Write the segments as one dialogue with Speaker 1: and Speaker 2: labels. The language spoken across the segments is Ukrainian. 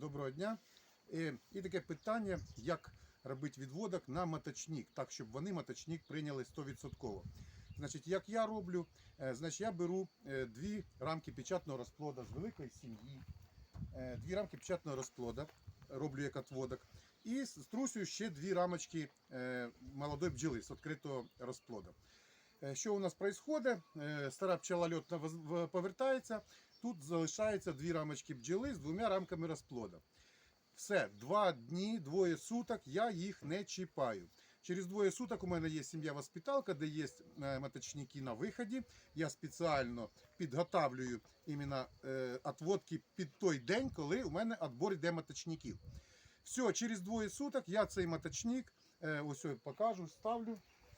Speaker 1: Доброго дня. І таке питання, як робити відводок на моточник, так, щоб вони моточник прийняли 100%. Значить, як я роблю, Е, значить, я беру е, дві рамки печатного розплода з великої сім'ї, е, дві рамки печатного розплода, роблю як отводок, і струсюю ще дві рамочки молодої бджоли з відкритого розплода. Е, Що у нас відбувається? Стара пчела льотна повертається, тут залишається дві рамочки бджоли з двома рамками розплода. Все, два дні, двоє суток я їх не чіпаю. Через двоє суток у мене є сім'я воспиталка, де є е, моточники на виході. Я спеціально підготавлюю іменно е, отводки під той день, коли у мене відбор йде моточників. Все, через двоє суток я цей моточник, е, ось покажу, ставлю е, е,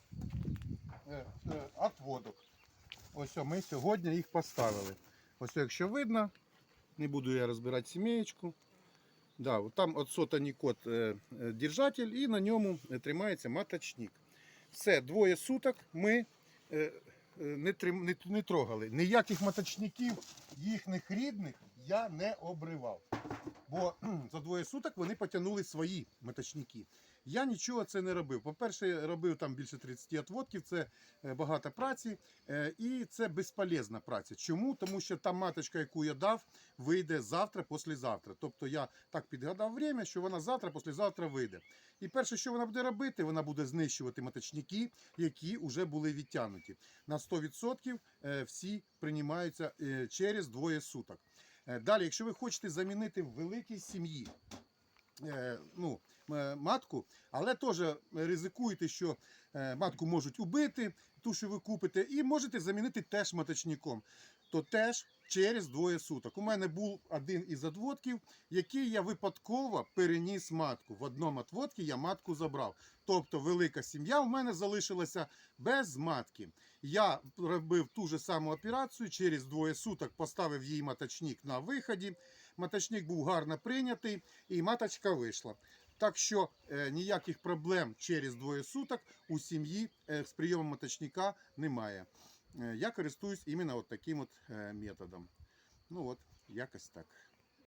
Speaker 1: отводок. Ось ми сьогодні їх поставили. Ось якщо видно, не буду я розбирати сімеєчку. Да, там от сотані код е, е, держатель і на ньому е, тримається маточник. Все, двоє суток ми е, е, не, не, не трогали. Ніяких маточників їхніх рідних я не обривав. Бо за двоє суток вони потягнули свої маточники. Я нічого це не робив. По-перше, робив там більше 30 отводків, це е, багато праці, е, і це безполезна праця. Чому? Тому що та маточка, яку я дав, вийде завтра, післязавтра. Тобто я так підгадав время, що вона завтра, післязавтра вийде. І перше, що вона буде робити, вона буде знищувати маточники, які вже були відтягнуті. На 100% е, всі приймаються через двоє суток. Е, Далі, якщо ви хочете замінити в великій сім'ї е, ну, е, матку, але теж ризикуєте, що матку можуть убити, ту, що ви купите, і можете замінити теж маточником. То теж через двоє суток. У мене був один із отводків, який я випадково переніс матку. В одному отводці я матку забрав. Тобто велика сім'я в мене залишилася без матки. Я робив ту ж саму операцію, через двоє суток поставив їй маточник на виході. Маточник був гарно прийнятий, і маточка вийшла. Так що е, ніяких проблем через двоє суток у сім'ї е, з прийомом маточника немає. Е, я користуюсь іменно от таким от е, методом. Ну от, якось так.